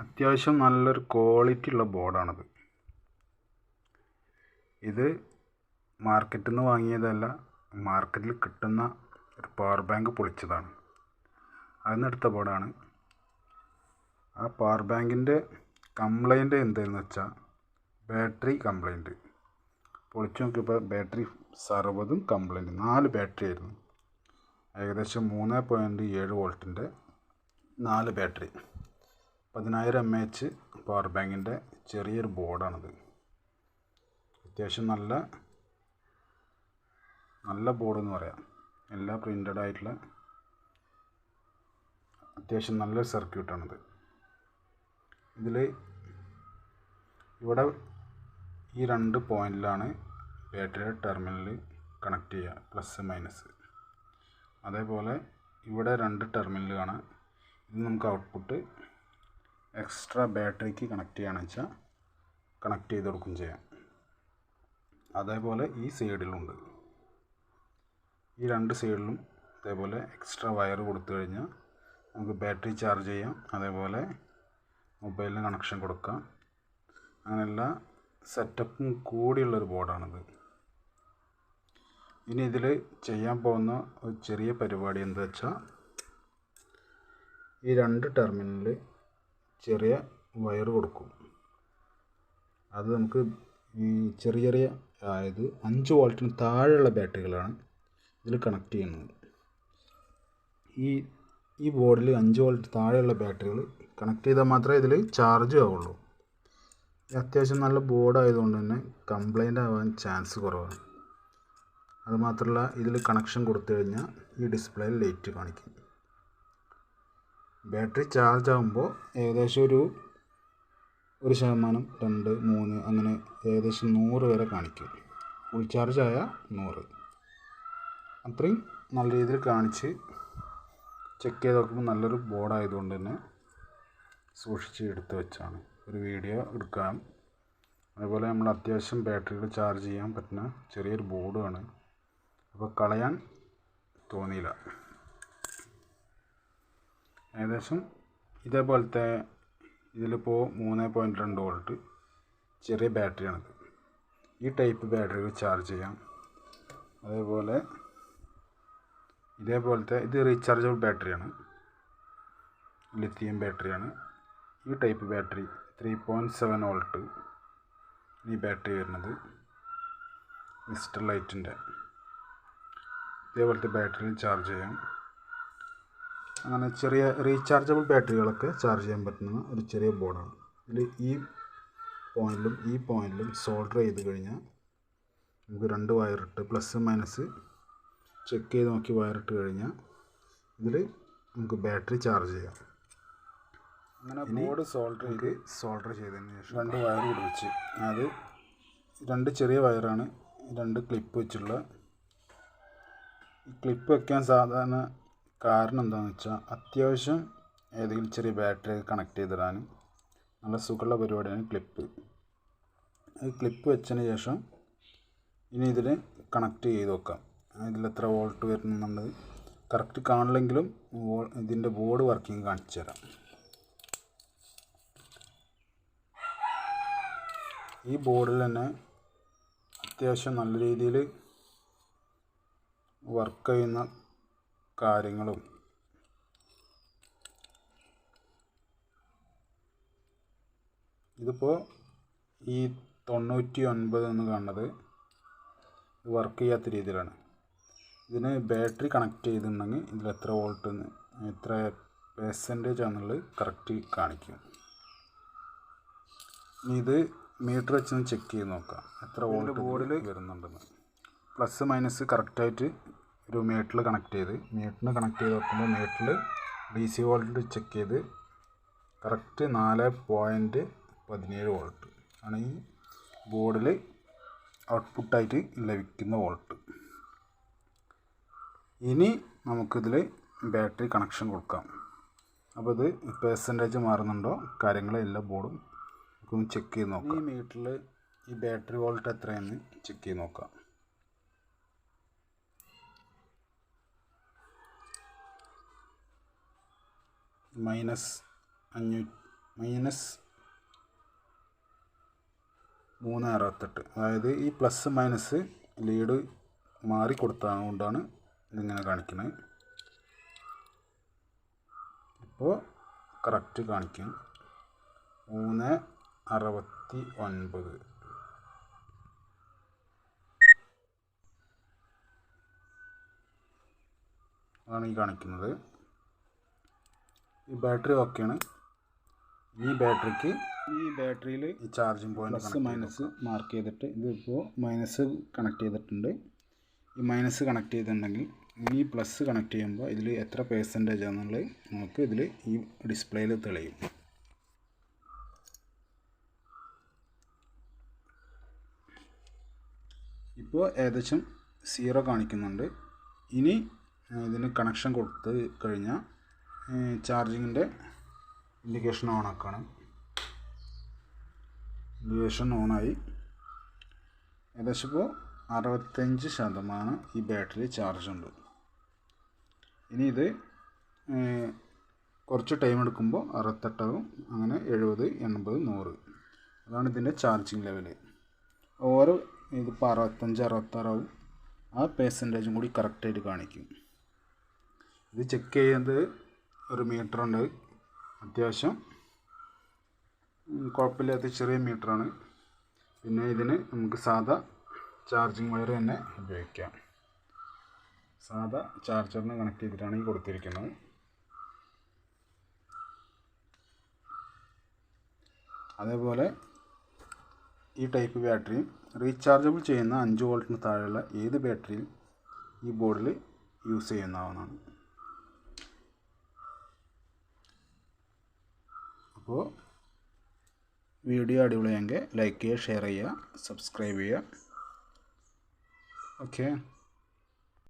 അത്യാവശ്യം നല്ലൊരു ക്വാളിറ്റി ഉള്ള ബോർഡാണത്. ഇത് മാർക്കറ്റിൽ നിന്ന് വാങ്ങിയതല്ല മാർക്കറ്റിൽ കിട്ടുന്ന ഒരു പവർ ബാങ്ക് പൊളിച്ചതാണ്. അതിൽ എടുത്ത ബോർഡാണ്. ആ പവർ ബാങ്കിന്റെ കംപ്ലൈന്റ് എന്തെന്ന് വെച്ചാൽ ബാറ്ററി കംപ്ലൈന്റ് പൊളിച്ചു നോക്കിയപ്പോൾ ബാറ്ററി സർവതും കംപ്ലൈന്റ് നാല് ബാറ്ററി ആയിരുന്നു. ഏകദേശം മൂന്ന് പോയിന്റ് ഏഴ് വോൾട്ടിന്റെ നാല് ബാറ്ററി. പതിനായിരം എം എച്ച് പവർ ബാങ്കിന്റെ ചെറിയൊരു ബോർഡാണിത്. അത്യാവശ്യം നല്ല നല്ല ബോർഡ് എന്ന് പറയാം. എല്ലാ പ്രിന്റഡ് ആയിട്ടുള്ള അത്യാവശ്യം നല്ല സർക്യൂട്ടാണിത്. ഇതിൽ ഇവിടെ ഈ രണ്ട് പോയിന്റിലാണ് ബാറ്ററിയുടെ ടെർമിനൽ കണക്ട് ചെയ്യുക പ്ലസ് മൈനസ്. അതേപോലെ ഇവിടെ രണ്ട് ടെർമിനൽ കാണാം ഇത് നമുക്ക് ഔട്ട്പുട്ട് എക്സ്ട്രാ ബാറ്ററിക്ക് കണക്ട് ചെയ്യുകയാണെന്ന് വെച്ചാൽ കണക്ട് ചെയ്ത് കൊടുക്കും ചെയ്യാം. അതേപോലെ ഈ സൈഡിലുണ്ട് ഈ രണ്ട് സൈഡിലും അതേപോലെ എക്സ്ട്രാ വയർ കൊടുത്തു കഴിഞ്ഞാൽ നമുക്ക് ബാറ്ററി ചാർജ് ചെയ്യാം. അതേപോലെ മൊബൈലിന് കണക്ഷൻ കൊടുക്കാം. അങ്ങനെയുള്ള സെറ്റപ്പും കൂടിയുള്ളൊരു ബോർഡാണിത് ഇനി ഇതിൽ ചെയ്യാൻ പോകുന്ന ഒരു ചെറിയ പരിപാടി എന്താ വെച്ചാൽ ഈ രണ്ട് ടെർമിനലിൽ ചെറിയ വയർ കൊടുക്കും. അത് നമുക്ക് ഈ ചെറിയ ചെറിയ അതായത് അഞ്ച് വോൾട്ടിന് താഴെയുള്ള ബാറ്ററികളാണ് ഇതിൽ കണക്ട് ചെയ്യുന്നത്. ഈ ഈ ബോർഡിൽ അഞ്ച് വോൾട്ട് താഴെയുള്ള ബാറ്ററികൾ കണക്ട് ചെയ്താൽ മാത്രമേ ഇതിൽ ചാർജ് ആവുള്ളൂ. അത്യാവശ്യം നല്ല ബോർഡ് ആയതുകൊണ്ട് തന്നെ കംപ്ലൈന്റ് ആവാൻ ചാൻസ് കുറവാണ്. അതുമാത്രമല്ല ഇതിൽ കണക്ഷൻ കൊടുത്തു കഴിഞ്ഞാൽ ഈ ഡിസ്പ്ലേയിൽ ലൈറ്റ് കാണിക്കും. ബാറ്ററി ചാർജ് ആകുമ്പോൾ ഏകദേശം ഒരു ഒരു ശതമാനം രണ്ട് മൂന്ന് അങ്ങനെ ഏകദേശം നൂറ് വരെ കാണിക്കും. ഫുൾ ചാർജ് ആയാൽ നൂറ്. അത്രയും നല്ല രീതിയിൽ കാണിച്ച് ചെക്ക് ചെയ്ത് നോക്കുമ്പോൾ നല്ലൊരു ബോർഡായതുകൊണ്ട് തന്നെ സൂക്ഷിച്ച് എടുത്ത് വെച്ചാണ്. ഒരു വീഡിയോ എടുക്കാം. അതുപോലെ നമ്മൾ അത്യാവശ്യം ബാറ്ററികൾ ചാർജ് ചെയ്യാൻ പറ്റുന്ന ചെറിയൊരു ബോർഡുമാണ് അപ്പോൾ കളയാൻ തോന്നിയില്ല. ഏകദേശം ഇതേപോലത്തെ ഇതിലിപ്പോൾ മൂന്ന് പോയിന്റ് രണ്ട് വോൾട്ട് ചെറിയ ബാറ്ററിയാണിത്. ഈ ടൈപ്പ് ബാറ്ററികൾ ചാർജ് ചെയ്യാം. അതേപോലെ ഇതേപോലത്തെ ഇത് റീചാർജബിൾ ബാറ്ററിയാണ് ലിത്തിയം ബാറ്ററിയാണ് ഈ type battery three point seven volt ഈ ബാറ്ററി വരുന്നത് മിസ്റ്റർ ലൈറ്റിന്റെ ഇതേപോലത്തെ ബാറ്ററിയിൽ ചാർജ് ചെയ്യാം. അങ്ങനെ ചെറിയ റീചാർജബിൾ ബാറ്ററികളൊക്കെ ചാർജ് ചെയ്യാൻ പറ്റുന്ന ഒരു ചെറിയ ബോർഡാണ്. ഇതിൽ ഈ പോയിന്റിലും ഈ പോയിന്റിലും സോൾഡർ ചെയ്ത് കഴിഞ്ഞാൽ നമുക്ക് രണ്ട് വയറിട്ട് പ്ലസ് മൈനസ് ചെക്ക് ചെയ്ത് നോക്കി വയറിട്ട് കഴിഞ്ഞാൽ ഇതിൽ നമുക്ക് ബാറ്ററി ചാർജ് ചെയ്യാം. അങ്ങനെ ബോർഡ് സോൾഡർ ചെയ്ത് സോൾഡർ ചെയ്തതിന് ശേഷം രണ്ട് വയർ പിടിപ്പിച്ച് അത് രണ്ട് ചെറിയ വയറാണ് രണ്ട് ക്ലിപ്പ് വെച്ചുള്ള ക്ലിപ്പ് വയ്ക്കാൻ സാധാരണ കാരണം എന്താണെന്ന് വെച്ചാൽ അത്യാവശ്യം ഏതെങ്കിലും ചെറിയ ബാറ്ററി കണക്ട് ചെയ്തിടാൻ നല്ല സുഖമുള്ള പരിപാടിയാണ് ക്ലിപ്പ് ഈ ക്ലിപ്പ് വെച്ചതിന് ശേഷം ഇനി ഇതിൽ കണക്ട് ചെയ്ത് വെക്കാം. ഇതിൽ എത്ര വോൾട്ട് വരുന്നുണ്ട് കറക്റ്റ് കാണില്ലെങ്കിലും ഇതിന്റെ ബോർഡ് വർക്കിംഗ് കാണിച്ചു തരാം. ഈ ബോർഡിൽ തന്നെ അത്യാവശ്യം നല്ല രീതിയിൽ വർക്ക് ചെയ്യുന്ന കാര്യങ്ങളും. ഇതിപ്പോൾ ഈ തൊണ്ണൂറ്റി ഒൻപത് എന്ന് കാണുന്നത് വർക്ക് ചെയ്യാത്ത രീതിയിലാണ്. ഇതിന് ബാറ്ററി കണക്ട് ചെയ്തിട്ടുണ്ടെങ്കിൽ ഇതിൽ എത്ര വോൾട്ട് എത്ര പെർസെന്റേജ് ആണെന്നുള്ളത് കറക്റ്റ് കാണിക്കും. ഇത് മീറ്റർ വെച്ച് ചെക്ക് ചെയ്ത് നോക്കാം. എത്ര വോൾട്ട് ബോർഡിൽ വരുന്നുണ്ടെന്ന്. പ്ലസ് മൈനസ് കറക്റ്റായിട്ട് ഒരു മീറ്ററിൽ കണക്ട് ചെയ്ത്. മീറ്ററിന് കണക്ട് ചെയ്ത് നോക്കുമ്പോൾ മീറ്ററിൽ ഡി സി വോൾട്ട് ചെക്ക് ചെയ്ത് കറക്റ്റ് നാല് പോയിന്റ് പതിനേഴ് വോൾട്ട് ആണ് ഈ ബോർഡിൽ ഔട്ട്പുട്ടായിട്ട് ലഭിക്കുന്ന വോൾട്ട് ഇനി നമുക്കിതിൽ ബാറ്ററി കണക്ഷൻ കൊടുക്കാം. അപ്പോൾ ഇത് പെർസെന്റേജ് മാറുന്നുണ്ടോ? കാര്യങ്ങളെല്ലാം ബോർഡും നമുക്കൊന്ന് ചെക്ക് ചെയ്ത് നോക്കാം. ഈ മീറ്ററിൽ ഈ ബാറ്ററി വോൾട്ട് എത്രയെന്ന് ചെക്ക് ചെയ്ത് നോക്കാം. മൈനസ് അഞ്ഞൂ മൈനസ് മൂന്ന് അറുപത്തെട്ട്. അതായത് ഈ പ്ലസ് മൈനസ് ലീഡ് മാറി കൊടുത്തതുകൊണ്ടാണ് ഇതിങ്ങനെ കാണിക്കുന്നത് ഇപ്പോൾ കറക്റ്റ് കാണിക്കും. മൂന്ന് അറുപത്തി ഒൻപത് അതാണ് ഈ കാണിക്കുന്നത്. ഈ ബാറ്ററി ഓക്കെയാണ് ഈ ബാറ്ററിക്ക് ഈ ബാറ്ററിയിൽ charging point plus minus mark ചെയ്തിട്ട് ഇതിപ്പോൾ മൈനസ് കണക്ട് ചെയ്തിട്ടുണ്ട്. ഈ മൈനസ് കണക്ട് ചെയ്തിട്ടുണ്ടെങ്കിൽ ഈ പ്ലസ് കണക്ട് ചെയ്യുമ്പോൾ ഇതിൽ എത്ര പേഴ്സന്റേജ് ആണെന്നുള്ളത് നമുക്ക് ഇതിൽ ഈ ഡിസ്പ്ലേയിൽ തെളിയും. ഇപ്പോൾ ഏകദേശം സീറോ കാണിക്കുന്നുണ്ട്. ഇനി ഇതിന് കണക്ഷൻ കൊടുത്ത് കഴിഞ്ഞാൽ ചാർജിങ്ങിന്റെ ഇൻഡിക്കേഷൻ ഓൺ ആക്കണം ഇൻഡിക്കേഷൻ ഓണായി. ഏകദേശം ഇപ്പോൾ അറുപത്തഞ്ച് ശതമാനം ഈ ബാറ്ററി ചാർജ് ഉണ്ട് ഇനി ഇത് കുറച്ച് ടൈം എടുക്കുമ്പോൾ അറുപത്തെട്ടാവും അങ്ങനെ എഴുപത് എൺപത് നൂറ്. അതാണ് ഇതിന്റെ ചാർജിങ് ലെവൽ. ഓരോ ഇതിപ്പോൾ അറുപത്തഞ്ച് അറുപത്താറാവും. ആ പേഴ്സന്റേജും കൂടി കറക്റ്റായിട്ട് കാണിക്കും. ഇത് ചെക്ക് ചെയ്യുന്നത് ഒരു മീറ്റർ ഉണ്ട് അത്യാവശ്യം കുഴപ്പമില്ലാത്ത ചെറിയ മീറ്ററാണ്. പിന്നെ ഇതിന് നമുക്ക് സാധാ ചാർജിങ് വയർ തന്നെ ഉപയോഗിക്കാം. സാധാ ചാർജറിന് കണക്ട് ചെയ്തിട്ടാണ് ഈ കൊടുത്തിരിക്കുന്നത്. അതേപോലെ ഈ ടൈപ്പ് ബാറ്ററിയും റീചാർജബിൾ ചെയ്യുന്ന അഞ്ച് വോൾട്ടിന് താഴെയുള്ള ഏത് ബാറ്ററിയും ഈ ബോർഡിൽ യൂസ് ചെയ്യുന്നതാണ് അപ്പോൾ വീഡിയോ അടിപൊളിയെങ്കിൽ ലൈക്ക് ചെയ്യുക ഷെയർ ചെയ്യുക സബ്സ്ക്രൈബ് ചെയ്യുക. ഓക്കെ